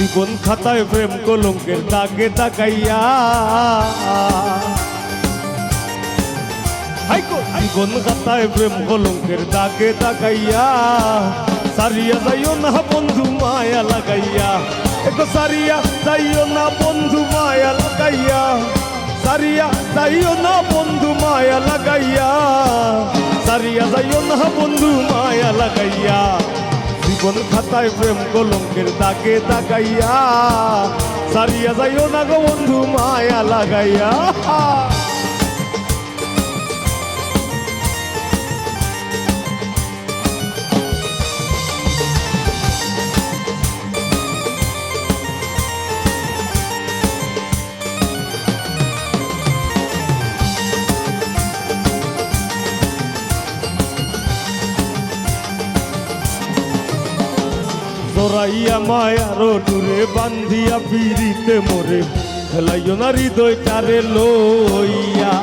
জীবন খাতায় প্রেম কলঙ্কের দাগে তাকাইয়া। জীবন খাতায় প্রেম কলঙ্কের দাগে তাকাইয়া। সারিয়া যাইও না বন্ধু মায়া লাগাইয়া। একো সারিয়া যাইও না বন্ধু মায়া লাগাইয়া। সারিয়া যাইও না বন্ধু মায়া লাগাইয়া। সারিয়া যাইও না বন্ধু মায়া লাগাইয়া। জীবন খাতায় প্রেম কলঙ্কের দাগে তাকাইয়া সারিয়া যাইও না গো বন্ধু মায়া লাগাইয়া। জোরাইয়া মায়ার ডুরে বান্ধিয়া পিড়িতে মোরে। খেলাইও না হৃদয় কারে লইয়া।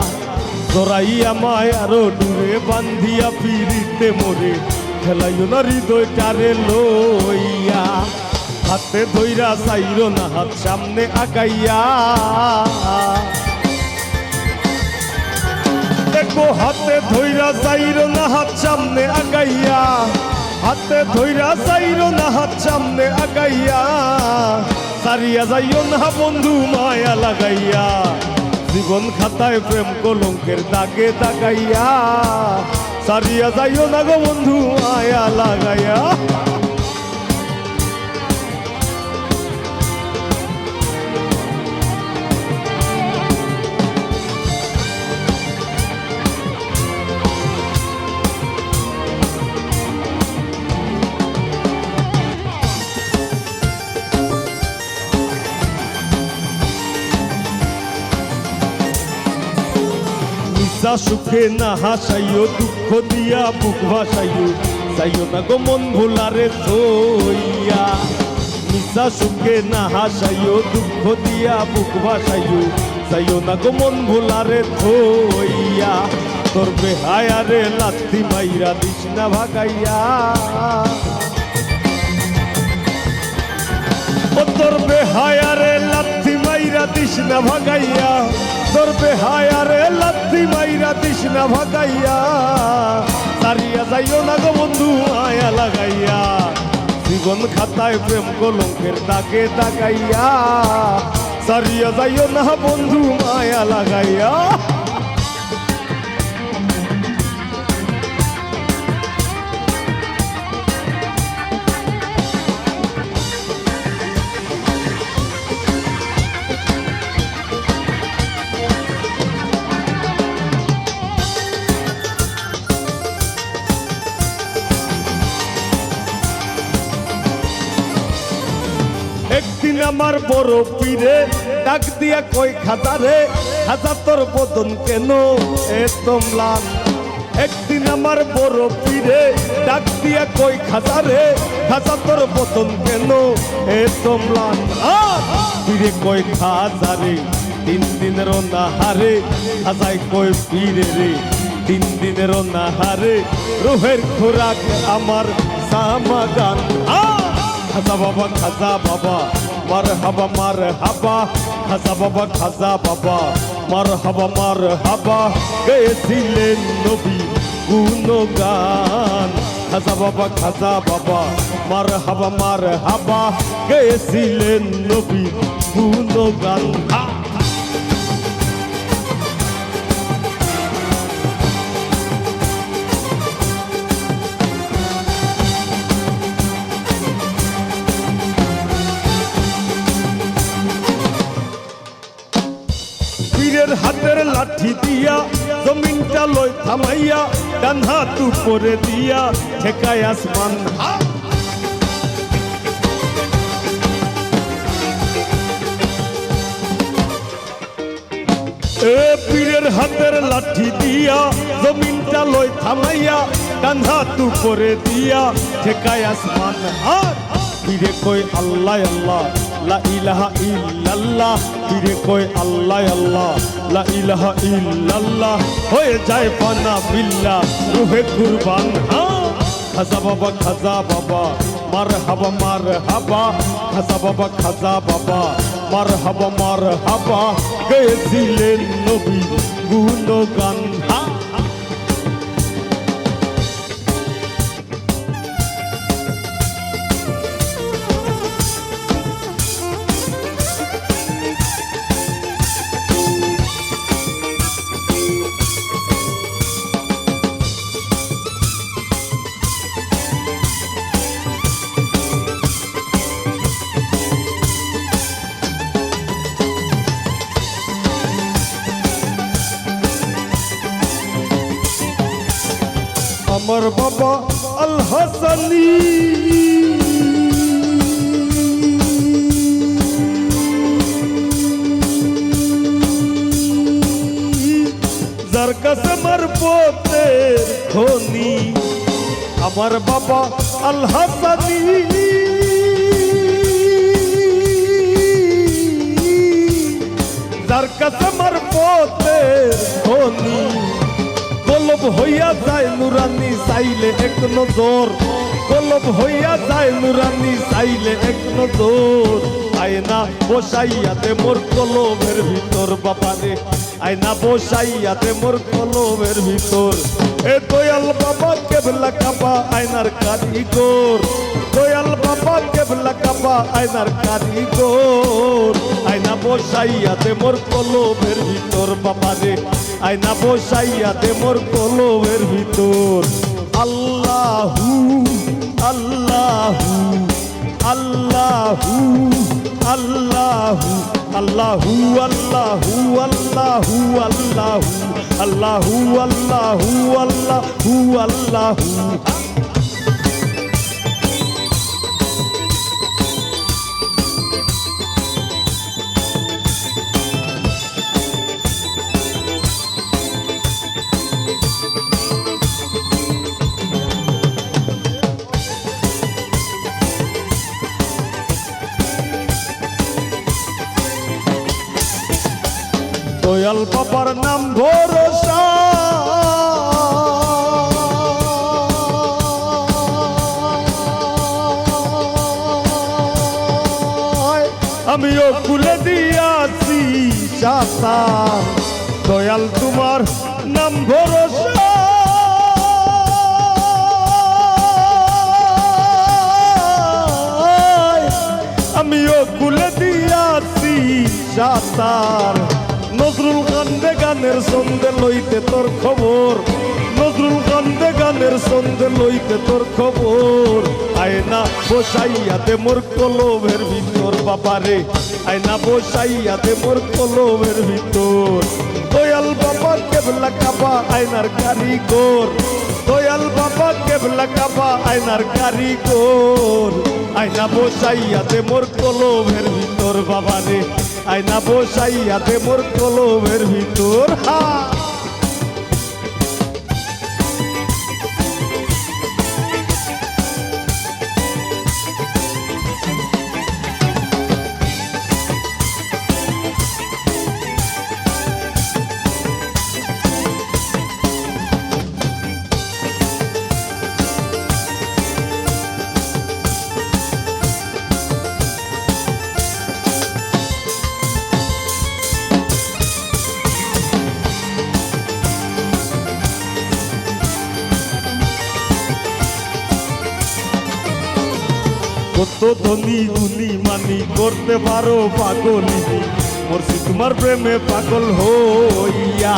জোরাইয়া মায়ার ডুরে বান্ধিয়া পিড়িতে মোরে। খেলাইও না হৃদয় কারে লইয়া। হাতে ধইরা চাইর না হাত, সামনে আগাইয়া। দেখো হাতে ধইরা চাইর না হাত, সামনে আগাইয়া। হাতে ধৈরা চাইল না, হাত সামনে আগাইয়া। সারিয়া যাইও না বন্ধু মায়া লাগাইয়া। জীবন খাতায় প্রেম কলঙ্কের দাগে দাগাইয়া। সারিয়া যাইও না গো বন্ধু মায়া লাগাইয়া। নিশা সুখে না হাসাইও দুঃখ দিয়া বুক ভাসাইও যাইও না গো মন ভোলারে থইয়া নিশা সুখে না হাসাইও দুঃখ দিয়া বুক ভাসাইও যাইও না গো মন ভোলারে থইয়া তোর বেহায়ারে লাত্তি মাইরা দিস না ভাগাইয়া তোর বেহায়ারে লাত্তি দিস না ভাগাইয়া, তোর বেহায়ারে লাত্তি মাইরা দিস না ভাগাইয়া। তারিয়া যাইও না গো বন্ধু, আয়া লাগাইয়া। জীবন খাতায় প্রেম কলঙ্কের দাগে দাগাইয়া। সারিয়া যাইও না বন্ধু মায়া লাগাইয়া। আমার বড় পীরে, ডাক দিয়া কই খাতারে খাতা তোর বদন কেন এ তোমলান একদিন আমার বড় পীরে, ডাক দিয়া কই খাতারে খাতা তোর বদন কেন এ তোমলান আহ! পীরে কই খাজারে, তিন দিনের নাহারে খাজাই কই পীরে রে, তিন দিনের নাহারে রোহের খোরাক আমার সামাগান! খাজা বাবা খাজা বাবা মার হাবা মার হাবা, খাজা বাবা খাজা বাবা, মার হাবা মার হাবা। গেছিলেন নবী গুণগান, খাজা বাবা খাজা বাবা, মার হাবা মার হাবা। গেছিলেন নবী গুণগান। হা। পীরের হাতের লাঠি দিয়া, জমিনটা লই থামাইয়া, ডান হাত উপরে দিয়া, ঠেকায় আসমান। এ পীরের হাতের লাঠি দিয়া, জমিনটা লই থামাইয়া, ডান হাত উপরে দিয়া, ঠেকায় আসমান। হাত পীরে কই আল্লাহ আল্লাহ। লা ইলাহা ইল্লাল্লাহ। পীরে কই আল্লাহ আল্লাহ। লা ইলাহা ইল্লাল্লাহ। হয়ে যায় পানা বিল্লাহ। রুহে কুরবান খাজা বাবা খাজা বাবা। মার হাবা মার হাবা খাজা বাবা খাজা বাবা। মার হাবা মার হাবা গেছিলেন নবী গুণগান, হা। বাবা আল হাসানি যার কাছে খনি আমার বাবা আল হাসানি যার কাছে খনি হইয়া যায় নুরানি, চাইলে এক নজর। কলব হইয়া যায় নুরানি, চাইলে এক নজর। আয়না বসাইয়াতে মোর কলবের ভিতর বাবারে আয়না বসাইয়াতে মোর কলবের ভিতর। এ দয়াল বাবা, কেবলা কাবা, আয়নার কারিগর। দয়াল বাবা, কেবলা কাবা, আয়নার কারিগর। আয়না বসাইয়াতে মোর কলবের ভিতর বাবারে আয়না বসাইয়াতে মোর কলবের ভিতর আল্লাহু আল্লাহু আল্লাহু আল্লাহু আল্লাহু আল্লাহু আল্লাহু আল্লাহু আল্লাহু আল্লাহু আল্লাহু আল্লাহু দয়াল বাবার নাম ভরসা। আমিও খুলে দিয়াছি চাষা। দয়াল তোমার নাম ভরসা। লইতে তোর খবর। নজরুল কান্দে গানের সন্ধে লইতে তোর খবর। আয়না বসাইয়াতে মোর কলবের ভিতর বাবারে আয়না বসাইয়াতে মোর কলবের ভিতর। দয়াল বাবা কেবলা কাবা আয়নার কারিগর। দয়াল বাবা কেবলা কাবা আয়নার কারিগর। আয়না বসাইয়াতে মোর কলবের ভিতর বাবারে আয়না বসাইয়াতে মোর কলবের ভিতর, হা! কত ধনী গুনি মানি করতে পারো পাগলিনি মরছি তোমার প্রেমে পাগল হইয়া।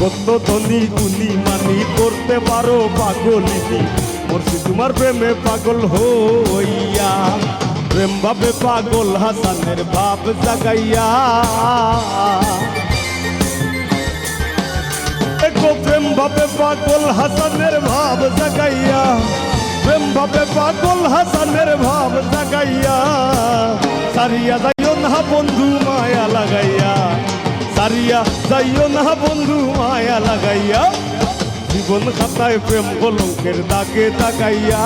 কত ধনী গুনি মানি করতে পারো পাগলিনি মরছি তোমার প্রেমে পাগল হইয়া। প্রেম ভাবে পাগল হাসানের বাপ জাগাইয়া। প্রেম ভাবে পাগল হাসানের ভাব ভাবে পাগল হাসানের ভাব জাগাইয়া, সারিয়া যাইও না বন্ধু মায়া লাগাইয়া, সারিয়া যাইও না বন্ধু মায়া লাগাইয়া, জীবন খাতায় প্রেম কলঙ্কের দাগে তাকাইয়া,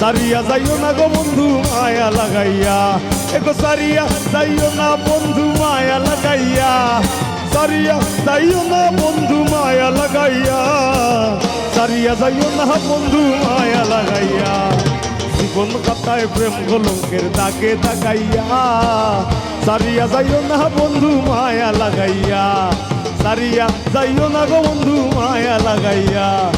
সারিয়া যাইও না গো বন্ধু মায়া লাগাইয়া, এগো সারিয়া যাইও না বন্ধু মায়া লাগাইয়া, সারিয়া যাইও না বন্ধু মায়া লাগাইয়া। সারিয়া যাইও না বন্ধু, মায়া লাগাইয়া। জীবন কথায় প্রেম কলঙ্কের দাগে দাগাইয়া। সারিয়া যাইও না বন্ধু, মায়া লাগাইয়া। সারিয়া যাইও না গো বন্ধু, মায়া লাগাইয়া।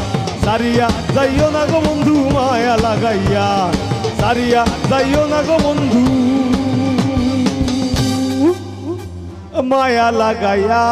সারিয়া যাইও না গো বন্ধু, মায়া লাগাইয়া। সারিয়া যাইও না গো বন্ধু। মায়া লাগাইয়া।